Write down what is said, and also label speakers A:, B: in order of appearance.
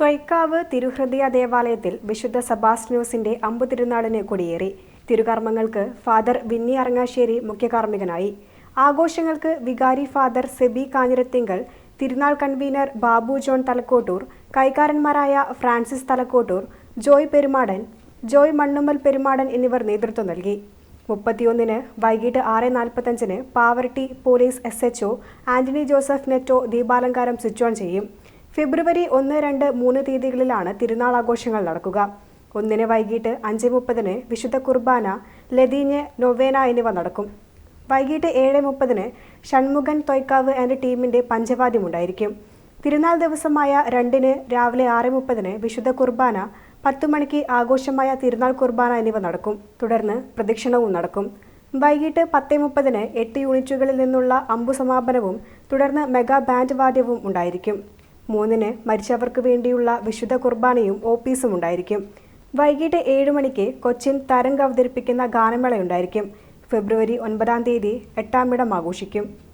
A: തൊയ്ക്കാവ് തിരുഹൃദയ ദേവാലയത്തിൽ വിശുദ്ധ സബാസ്ന്യൂസിന്റെ അമ്പു തിരുനാളിന് കൊടിയേറി. തിരുകർമ്മങ്ങൾക്ക് ഫാദർ വിന്നി അറങ്ങാശ്ശേരി മുഖ്യകാർമ്മികനായി. ആഘോഷങ്ങൾക്ക് വികാരി ഫാദർ സെബി കാഞ്ഞിരത്തിങ്കൽ തിരുനാൾ കൺവീനർ ബാബു ജോൺ തലക്കോട്ടൂർ കൈക്കാരന്മാരായ ഫ്രാൻസിസ് തലക്കോട്ടൂർ ജോയ് പെരുമാടൻ ജോയ് മണ്ണുമ്മൽ പെരുമാടൻ എന്നിവർ നേതൃത്വം നൽകി. മുപ്പത്തിയൊന്നിന് വൈകിട്ട് ആറ് നാൽപ്പത്തഞ്ചിന് Pavaratty police S H O Antony Joseph Netto ദീപാലങ്കാരം switch on ചെയ്യും. ഫെബ്രുവരി ഒന്ന് രണ്ട് മൂന്ന് തീയതികളിലാണ് തിരുനാൾ ആഘോഷങ്ങൾ നടക്കുക. ഒന്നിന് വൈകിട്ട് അഞ്ച് മുപ്പതിന് വിശുദ്ധ കുർബാന ലതീഞ്ഞ് നൊവേന എന്നിവ നടക്കും. വൈകിട്ട് ഏഴ് മുപ്പതിന് ഷൺമുഖൻ തൊയ്ക്കാവ് ആൻഡ് ടീമിന്റെ പഞ്ചവാദ്യമുണ്ടായിരിക്കും തിരുനാൾ ദിവസമായ രണ്ടിന് രാവിലെ ആറ് മുപ്പതിന് വിശുദ്ധ കുർബാന പത്തു മണിക്ക് ആഘോഷമായ തിരുനാൾ കുർബാന എന്നിവ നടക്കും. തുടർന്ന് പ്രദക്ഷിണവും നടക്കും. വൈകിട്ട് പത്ത് മുപ്പതിന് എട്ട് യൂണിറ്റുകളിൽ നിന്നുള്ള അമ്പു സമാപനവും തുടർന്ന് മെഗാ ബാൻഡ് വാദ്യവും ഉണ്ടായിരിക്കും. മൂന്നിന് മരിച്ചവർക്ക് വേണ്ടിയുള്ള വിശുദ്ധ കുർബാനയും ഓപ്പീസും ഉണ്ടായിരിക്കും. വൈകിട്ട് ഏഴ് മണിക്ക് കൊച്ചിൻ തരംഗ് അവതരിപ്പിക്കുന്ന ഗാനമേളയുണ്ടായിരിക്കും. ഫെബ്രുവരി ഒൻപതാം തീയതി എട്ടാം ഇടം ആഘോഷിക്കും.